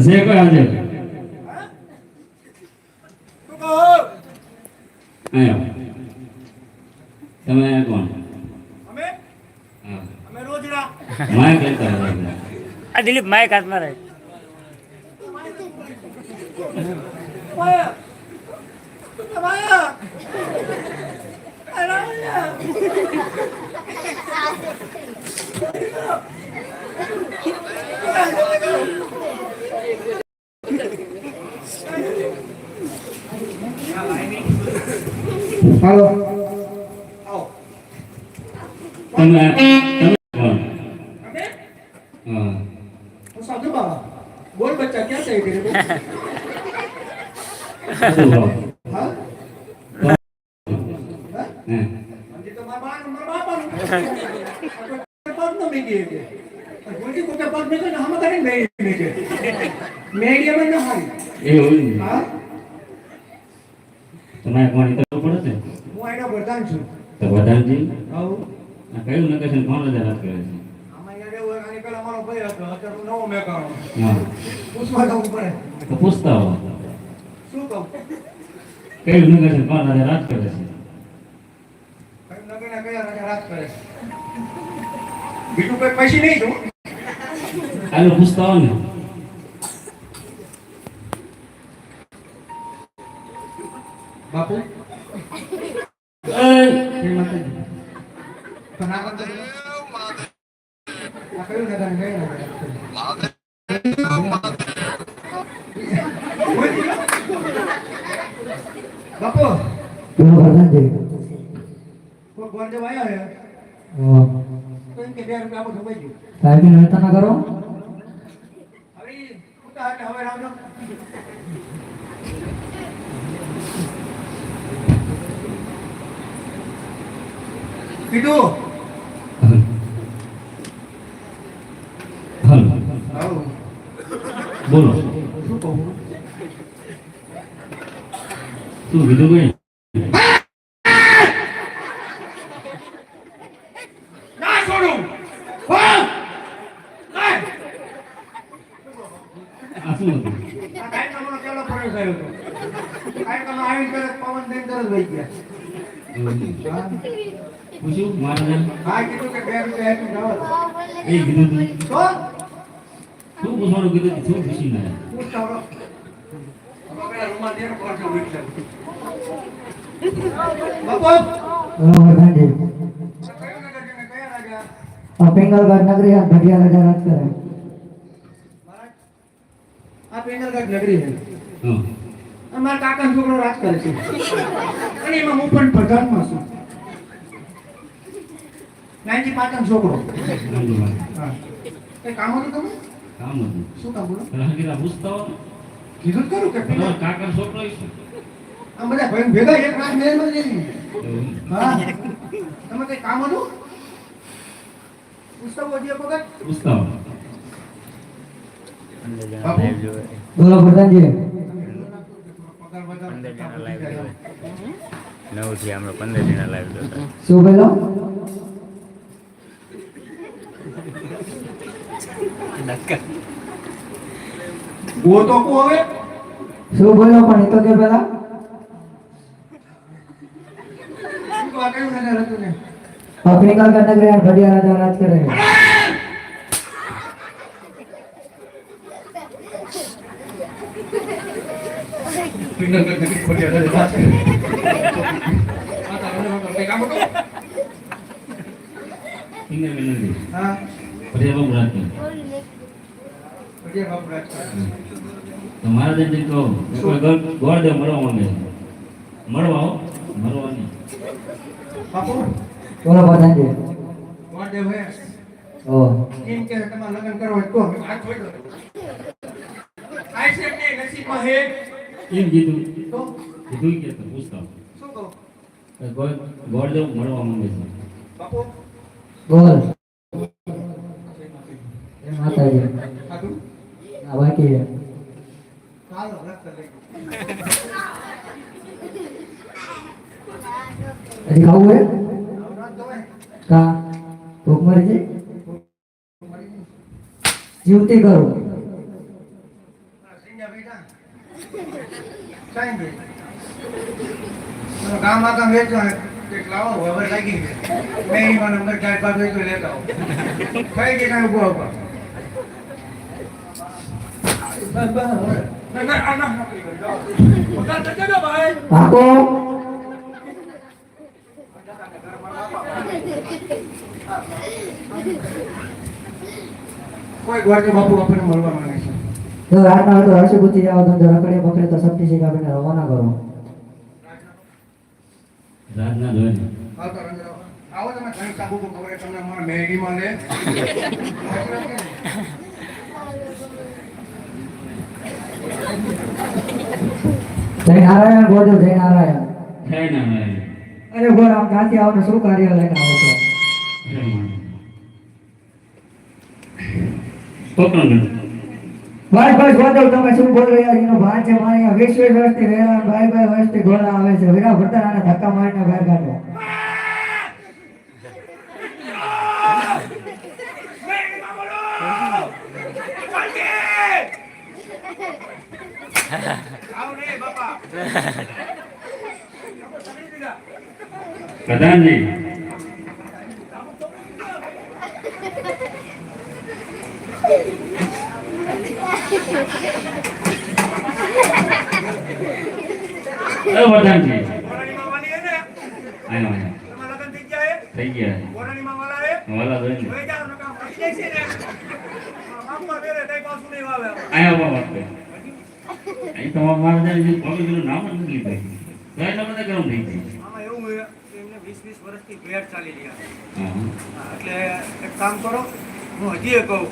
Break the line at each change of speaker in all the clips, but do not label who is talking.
જે કોઈ હાજર તમે કોણ
દિલીપ માઇક હાથમાં રહે
વાયા
હાલો.
તમે તમે કોણ હા.
હું. સાધુ બાબા બોલ બચ્ચા ક્યાં થઈ ગઈ
શું ભાવ
હા
હે
હજી તો મારા બા મારા બાપાનું પગ ન મેગી કે બોલતી કોકે પગ મેકે ને હમ કરીને મેગી મેકે મેગી અમે ન હારી
એવું
હા
તમારે તો પડે છે.
હું એનો પ્રધાન છું.
તો પ્રધાનજી
હા
આ કયું નકેશન કોણ રજા રાત કરે છે?
આની
તો પૂછતા હો.
શું કહું?
કયું નકેશન કોણ રજા રાત કરે છે?
કઈ નગરના કયા રાજા રાત કરે છે? બીજું કોઈ પૈસી નહીં છું
આલો પૂછતા હો ને.
બાપુ? બાપુ કોઈ ગોળ જેવા આવ્યા
હા.
તો એમ કે બે રૂપિયા આપો તો ભાઈ ગયું.
સાહેબની વ્યવસ્થા ના કરો
હવે ઈ ઉતા હાટે હવે રાવજો. કીધું.
બોલો.
શું કહું?
તું બીજું કઈ
ના છોડું હા ના
આ શું હતું
આ કાયદાનો પેલો પ્રયોગ થયો હતો. કાયદાનો આવીને તરત પવન થઈને તરત વહી ગયા.
એવું નહીં.
હા.
પૂછ્યું મહારાજા
હા, કીધું કે
એ કીધું તો? પૂછવાનું કીધું તું? પૂછી ના
હવે પાછો નગર?
આ પિંગલગઢ નગરી આ ભટિયા રાજા રાજ કરે
આ નગરી છે. અમારા કાકાનો છોકરો રાજ કરે છે અને એમાં હું પણ પ્રધાનમાં છું નાનજી પાટણ છોકરો. હા. કઈ કામ હતું તમે
કામ હતું.
શું કામ બોલો?
પેલા કીધા પૂછતા
કીધું કરું કે
પેલો કાકા છોકરો છે.
આ બધા ભાઈ ભેગા એક રાત મહેલમાં જઈ હા. તમે કઈ કામ હતું? પુસ્તકો જે વખત?
જોવે
બોલો પ્રધાનજી.
નવથી હમણાં પંદર જણા લાવી દો.
શું બોલો
ગો તો કો હવે
શું બોલો પણ એ તો કે પેલા
શું તો આ કયું નગર હતું ને
આ પિંગલગઢ નગરી આ ભટિયા રાજા રાજ કરે
પિંગલગઢ નગરી ખોટી હતા વાત કરે. આ તારું નગર કઈ કામ હતું
ઇન્દ્ર વિનંતી
હા
પછી બહુ રાત કરી.
પછી બાપુ રાજ કરે.
તો મહારાજાને કહો કોઈ ગોળ ગોળ દે મળવા માંગે છે. મળવા હો મળવા નહીં
બોલો પ્રધાનજી
મહાદેવ હે
ઓ
એમ કે તમારે લગ્ન કરવા તો આ છોડી દો. આ છે નસીબમાં હે
એમ કીધું
તો
કીધું કે તો પૂછતા.
શું કહું
ગોળ ગોળ મળવા માંગે છે
બાપુ
એ માતાજી
ખાધું
આ બાકી છે.
ચાલો રસ્તા લઈ
હજી હજી ખાવું હે
રાત તો હોય.
કા ભૂખ મરી જાય જીવતી કરો
સિંજા બેઠા. સાઈન ભાઈ. મારો ગામ આખા વેચો હે. કંઈક લાવો, હવે લાગી ગઈ. મેં એમાં નંબર ચાર પાંચ હોય તો લેતા આવો. કઈ કે કાંઈ ઊભો ઊભા. બસ, બસ, હવે. ના, ના, આ ના, નોકરી કરી, જાઓ. પગાર તો દેજો ભાઈ.
ભાગો
કોઈ વાર કે બાપુ આપણને મળવા માંગે છે?
જો રાતના હોય તો જાઓ તો રખડે પકડે તો શક્તિ સિંહ આપણે રવાના કરો.
રાતના
આવો. તમે ઘણી કાબુ ખબર તમને અમારા મેગીમાં લે.
જય નારાયણ બોલજો જય નારાયણ
જય નારાયણ
અરે બોલ આમ ક્યાંથી આવો શું કાર્ય લઈને આવો છો બસ બસ બોલો તમે શું બોલ રહ્યા એનો ભાન છે મારે. અહીંયા વીસ વીસ વર્ષથી રહેલા બાય બાય વર્ષથી ગોળા આવે છે. વિરા ભરતા આને ધક્કા મારીને બહાર કાઢો.
પ્રધાનજી. પ્રધાનજી.
થઈ ગયા. હે
અહીં તો મારા પગલું નામ જ નથી લીધું. તો એટલે બધા ગરમ થઈ ગઈ
એવું એમને 20 20 વર્ષથી ભેટ ચાલી રહ્યા
હા.
હા, એટલે એક કામ કરો હું હજી કહું.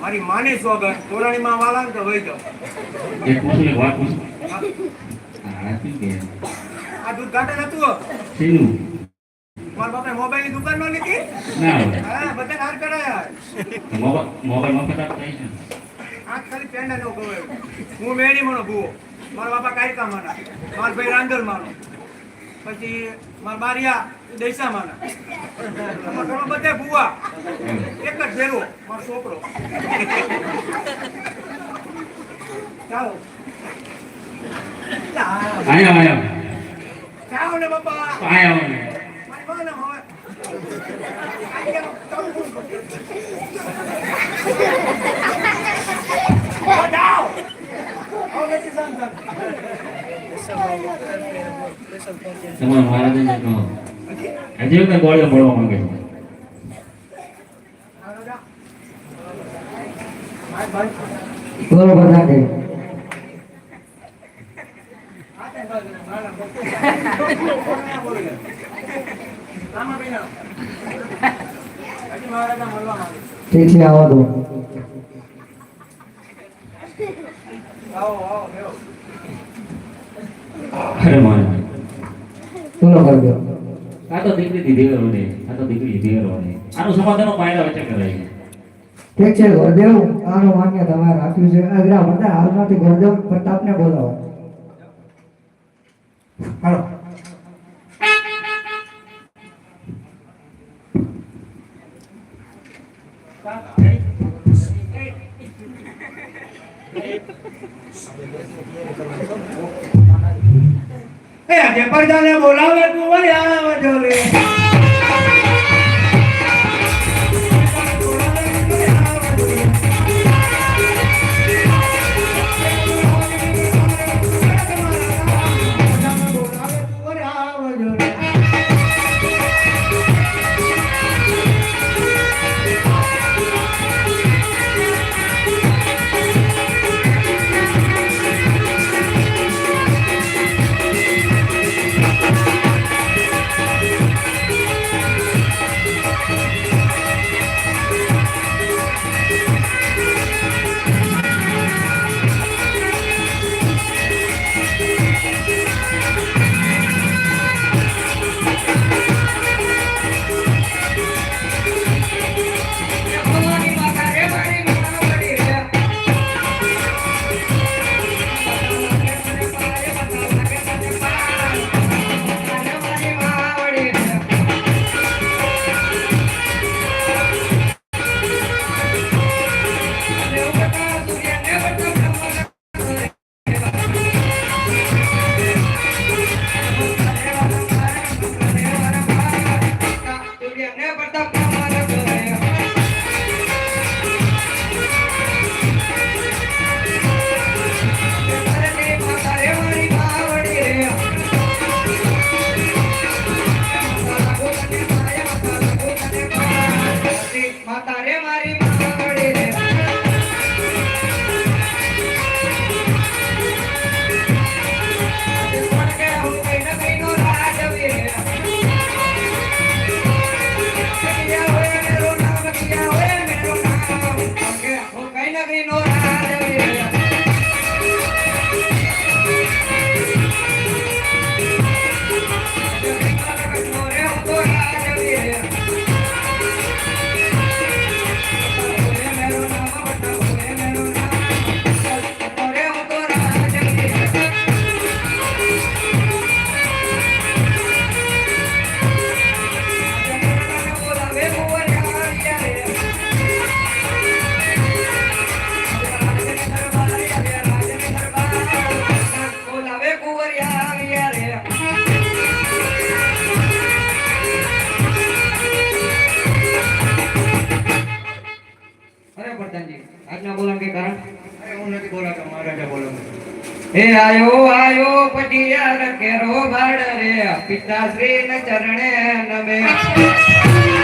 મારી માની સોગન કોરાણીમાં વાલા તો વહી જાઓ.
એક પૂછું વાત પૂછું?
હા,
હા શું કે?
આ દૂધ ઘાટે નતું
શેનું?
મારા બાપે મોબાઈલની દુકાનમાં લીધી
ના
બધા હાર કરાયા.
મોબાઈલ મફત આપતા હશે
ખાલી પેંડા નો હું મેળી મનો ભૂવો. મારા બાપા કાયકા માના. મારા ભાઈ રાંગલ માનો. પછી મારા બારિયા દૈસા માના. અમારા બધા ભૂવા. એક જ ભેરો મારો છોકરો. ચાલો.
આયો આયો.
ચાલો ને બાપા.
આયો આયો.
હોય આઈ ગયો. ચાલો. જાઓ. આવો બેસી શાંત શાંત.
તમારા મહારાજને કહો હજી વખત ગોળીઓ મળવા માંગે છે.
બોલો ઠીક છે આવો તો.
અરે મહારાજ
બોલો કરજો
આ તો દીકરી દીધી કરવાની આ તો દીકરી દીધી કરવાની આનું સમાધાન પાયરા વચ્ચે કરાય
ઠીક છે ગોરદેવ આનું માન્ય તમારે રાખ્યું છે. અગ્રા બધા હાલમાંથી ગોરદેવ પ્રતાપને બોલાવો.
હાલો. એ આજે પરજાને બોલાવે તું વળી આવે જોલે
બોલાતા
મહારાજા બોલાતા હે આયો આયો પટિયાર કેરો ભાડ રે પિતાશ્રી ને ચરણે નમે.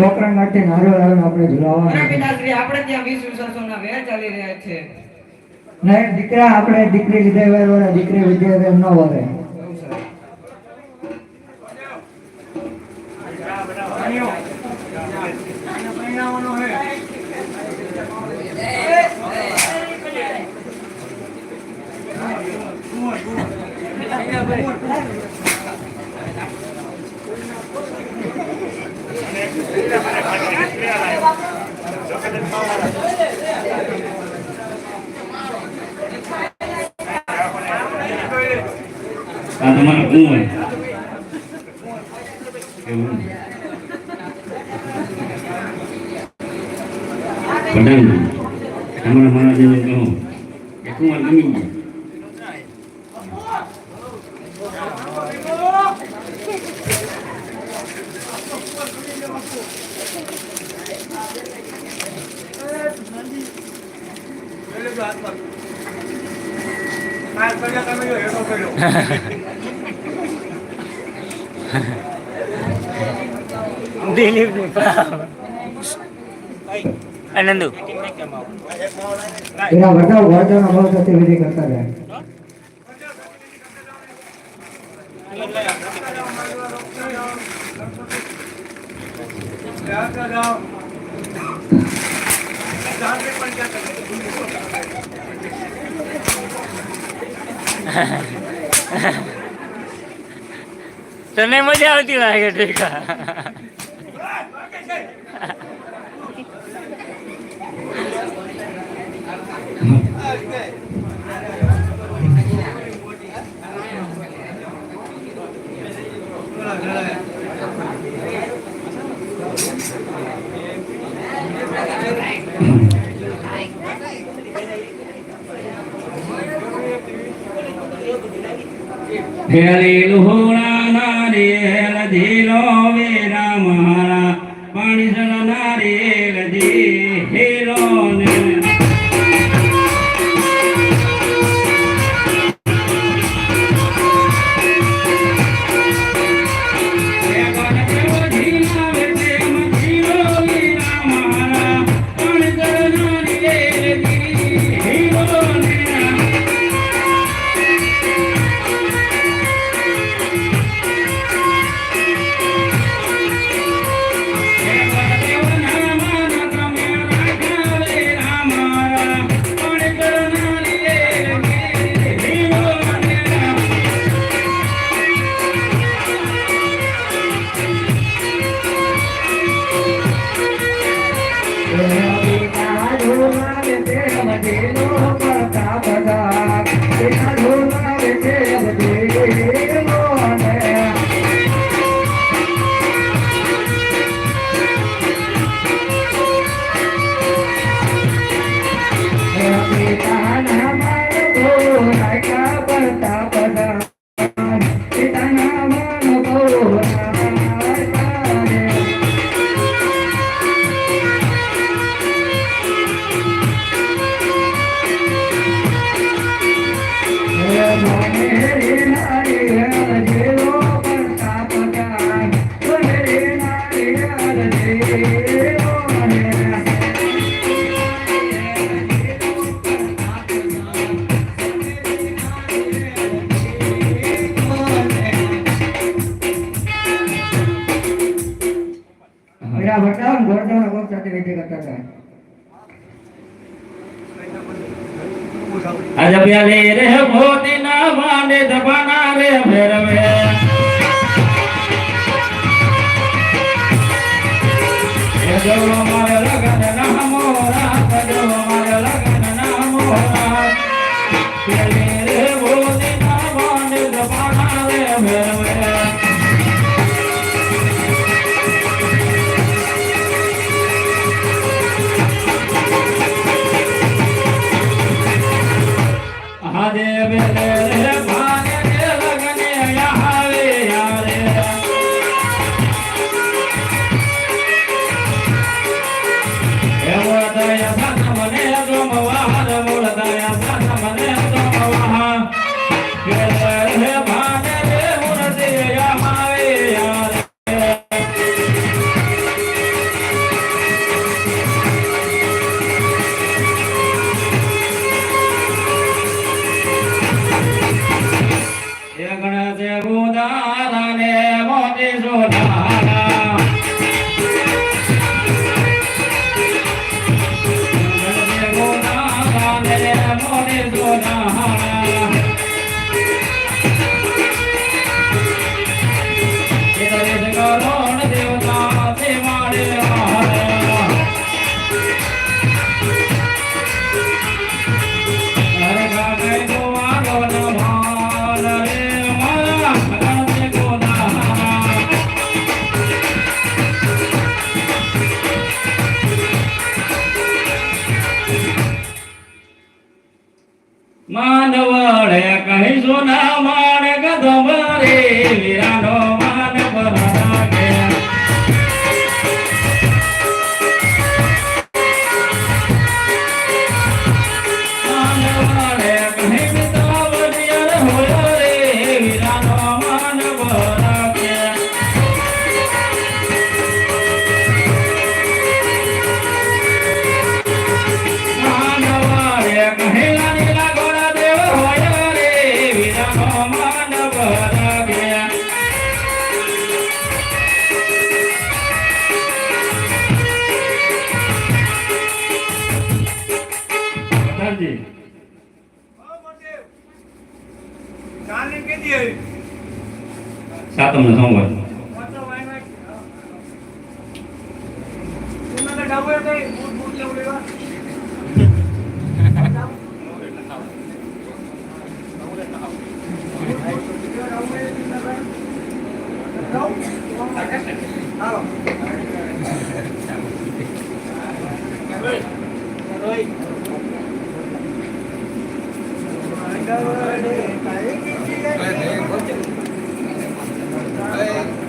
પોકરણ માટે નારો લાવીને આપણે ઝુલાવવાનો
અરે પિતાશ્રી આપણે ત્યાં વીસ વર્ષોના વેર ચાલી રહ્યા છે.
નહીં દીકરા આપણે દીકરી લીધે વરે દીકરી વિદ્યા વગર ન વરે.
Thank આને પરણાવવાનો હે.
આ તમારા ગુણ હોય એવું પટેલ તમારા મહારાજને કહો કે કુંવર ગમી ગયો
પેલે જો હાથમાં. આ કર્યા તમે જો હેઠો કર્યો.
દિલીપની આનંદુ
એના વિધિ કરતા
જાઓ તો જાઓ.
તને મજા આવતી લાગે ટેકા
હેલી લુહોણા નારિયેલ ધીલો વેરા આજ પ્યાલે રે મોતી ના માને દબાના રે ફેરવે. એ જો મારે લગન ના મોરા જો મારે લગન ના મોરા. રે મોતી ના માને દબાના રે ફેરવે.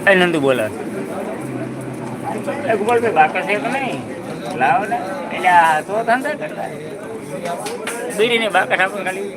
એ
નંદુ બોલા એ ગોપાલ ભાઈ બાકર છે કે નહીં? લાવો ને. એટલે આ તો ધંધા કરતા. બીડીને બાકર આપણે ખાલી.